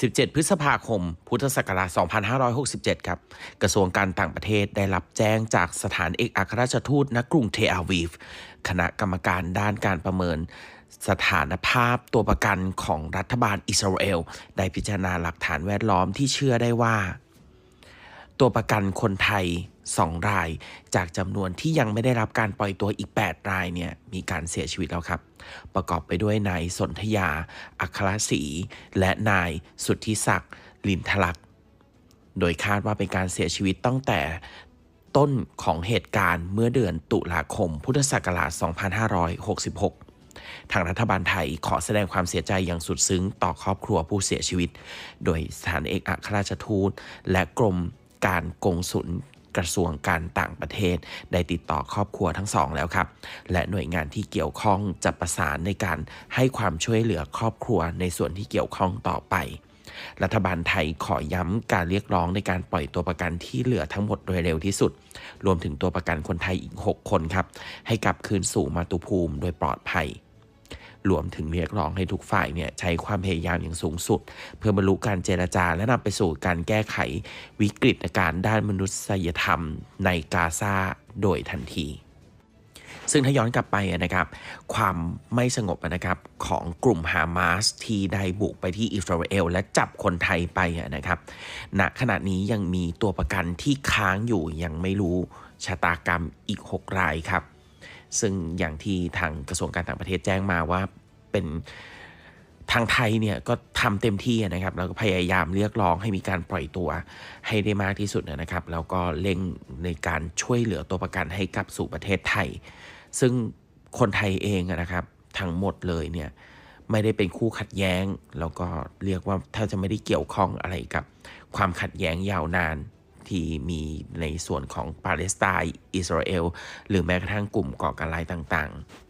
17 พฤษภาคม พุทธศักราช 2567 ครับ กระทรวงการต่างประเทศได้รับแจ้งจากสถานเอกอัครราชทูตณกรุงเทอาวีฟ คณะกรรมการด้านการประเมินสถานภาพตัวประกันของรัฐบาลอิสราเอล ได้พิจารณาหลักฐานแวดล้อมที่เชื่อได้ว่า ตัวประกันคนไทย 2 ราย จากจำนวนที่ยังไม่ได้รับการปล่อยตัวอีก 8 รายเนี่ยมีการเสียชีวิตแล้วครับ ประกอบไปด้วยนายสนธยา อัครศรี และนายสุทธิศักดิ์ลินทลักษ์โดยคาดว่าเป็นการเสียชีวิตตั้งแต่ต้นของเหตุการณ์เมื่อเดือนตุลาคม พุทธศักราช 2566ทางรัฐบาลไทยขอแสดงความเสียใจอย่างสุดซึ้งต่อครอบครัวผู้เสียชีวิต โดยสถานเอกอัครราชทูตและกรม การกงสุลกระทรวงการต่างประเทศ ได้ติดต่อครอบครัวทั้งสองแล้วครับ และหน่วยงานที่เกี่ยวข้องจะประสานในการให้ความช่วยเหลือครอบครัวในส่วนที่เกี่ยวข้องต่อไปรัฐบาลไทยขอย้ำการเรียกร้องในการปล่อยตัวประกันที่เหลือทั้งหมดโดยเร็วที่สุด รวมถึงตัวประกันคนไทยอีก 6 คนครับ ให้กลับคืนสู่มาตุภูมิโดยปลอดภัย รวมถึงเรียกร้องให้ทุกฝ่ายเนี่ยใช้ความพยายามอย่างสูงสุด เพื่อบรรลุการเจรจาและนำไปสู่การแก้ไขวิกฤตการณ์ด้านมนุษยธรรมในกาซาโดยทันทีซึ่งถ้าย้อนกลับไปนะครับ ความไม่สงบนะครับของกลุ่มฮามาสที่ได้บุกไปที่อิสราเอล และจับคนไทยไปนะครับณขณะนี้ยังมีตัวประกันที่ค้างอยู่ยังไม่รู้ชะตากรรมอีก 6 รายครับ ซึ่งอย่างที่ทางกระทรวงการต่างประเทศแจ้งมาว่าเป็นทางไทยเนี่ยก็ทำเต็มที่นะครับแล้วก็พยายามเรียกร้องให้มีการปล่อยตัวให้ได้มากที่สุดนะครับ แล้วก็เร่งในการช่วยเหลือตัวประกันให้กลับสู่ประเทศไทย ซึ่งคนไทยเองนะครับทั้งหมดเลยเนี่ยไม่ได้เป็นคู่ขัดแย้ง แล้วก็เรียกว่าถ้าจะไม่ได้เกี่ยวข้องอะไรกับความขัดแย้งยาวนาน ที่มีในส่วนของปาเลสไตน์อิสราเอลหรือแม้กระทั่งกลุ่มก่อการร้ายต่างๆ